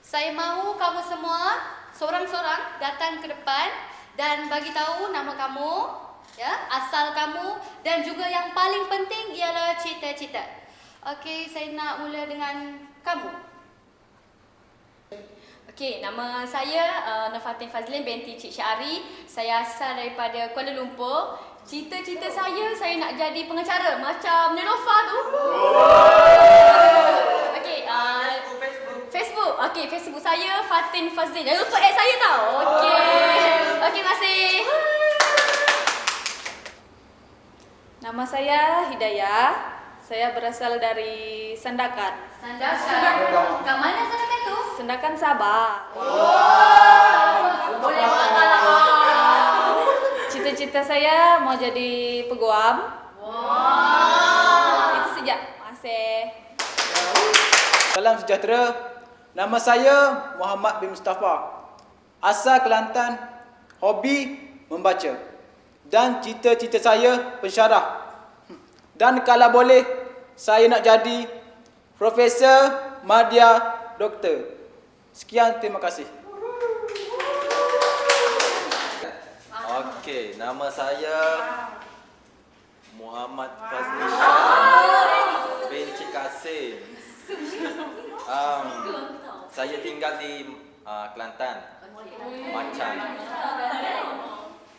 Saya mahu kamu semua seorang-seorang datang ke depan dan bagi tahu nama kamu, ya, asal kamu dan juga yang paling penting ialah cita-cita. Okey, saya nak mula dengan kamu. Okey, nama saya uh, Nofatin Fazlin binti Cik Syari. Saya asal daripada Kuala Lumpur. Cita-cita saya, saya nak jadi pengacara macam Nelofa Fazlin. Jangan lupa add saya tau. Okey. Okey, kasih. Nama saya Hidayah. Saya berasal dari Sandakan. Sandakan. Kat mana sandakan tu? Sandakan Sabah. Boleh makan lah. Cita-cita saya mau jadi peguam. Itu sejak. Kasih. Salam sejahtera. Nama saya Muhammad bin Mustafa. Asal Kelantan, hobi membaca. Dan cita-cita saya pensyarah. Dan kalau boleh, saya nak jadi Profesor Madya Doktor. Sekian, terima kasih. Okey, nama saya Muhammad Fazli Shah bin Cik Kasim. Um, saya tinggal di uh, Kelantan. Macan.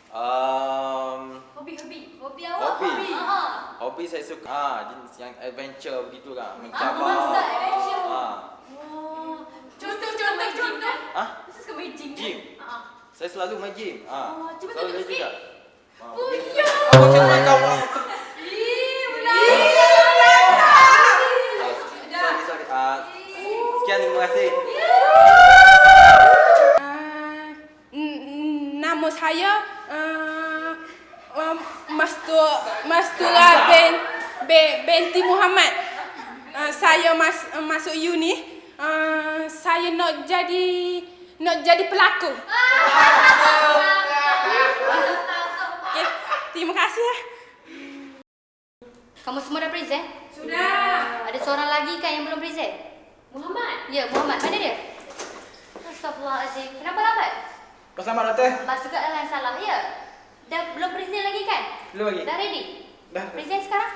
Um, Hobi-hobi. Hobi awak. Hobi. Ha. hobi saya suka ah jenis yang adventure begitulah, Ah, mencabar. adventure. Ah, Oh. Contoh contoh contoh. ah, Saya suka main gym. gym. Ha. Saya selalu main gym. Ah, Oh, cuba selalu tunjuk main sikit. juga. Ah, Punya. Apa cakap kau? Ih, Ah, sorry, sorry. Ah, sekian, terima kasih. Ah, n- n- nama saya uh, um, Mastur Mastura bin, bin binti Muhammad. Uh, saya mas, uh, masuk uni. Uh, saya nak jadi nak jadi pelakon. Okay, terima kasih. Kamu semua dah present? Sudah. Ada seorang lagi kan yang belum present? Muhammad. Ya, Muhammad. Mana dia? Astagfirullahaladzim. Kenapa lambat? Kau selamat, Doktor. Masuk kat dalam salah, ya? Dah belum present lagi kan? Belum lagi. Dah ready? Dah. Present sekarang?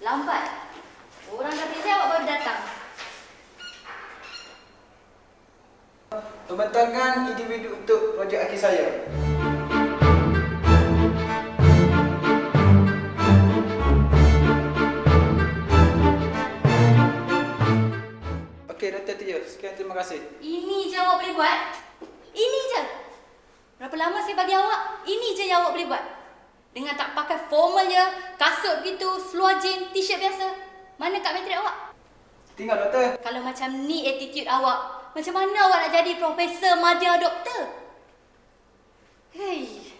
Lambat. Orang dah present, awak baru datang. Pembentangan individu untuk projek akhir saya. Okey, Dr. Tia. Sekian terima kasih. Ini je awak boleh buat? Ini je? Berapa lama saya bagi awak? Ini je yang awak boleh buat? Dengan tak pakai formal je, kasut begitu, seluar jean, t-shirt biasa. Mana kat matrik awak? Tinggal, Doktor. Kalau macam ni attitude awak, macam mana awak nak jadi Profesor Madya Doktor? Hei.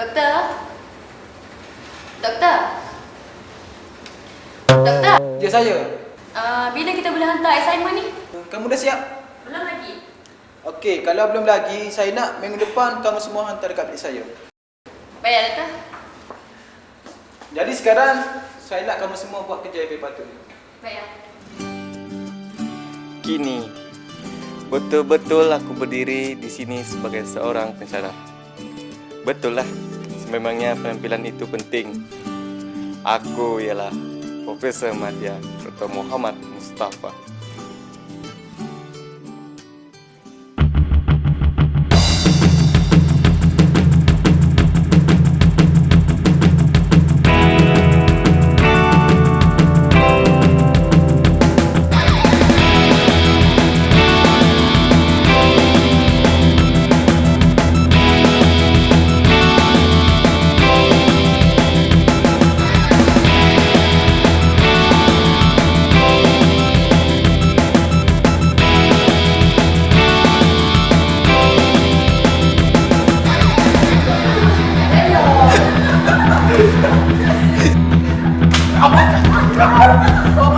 Doktor? Doktor? Doktor? Ya, saya. Uh, bila kita boleh hantar assignment ni? Kamu dah siap? Belum lagi. Okey, kalau belum lagi, saya nak minggu depan kamu semua hantar dekat bilik saya. Baik, doktor. Jadi sekarang, saya nak kamu semua buat kerja yang patut. Baik, ya. Kini, betul-betul aku berdiri di sini sebagai seorang pensyarah. Betul lah, sememangnya penampilan itu penting. Aku ialah Profesor Madya Dr. Muhammad Mustafa. เอาไป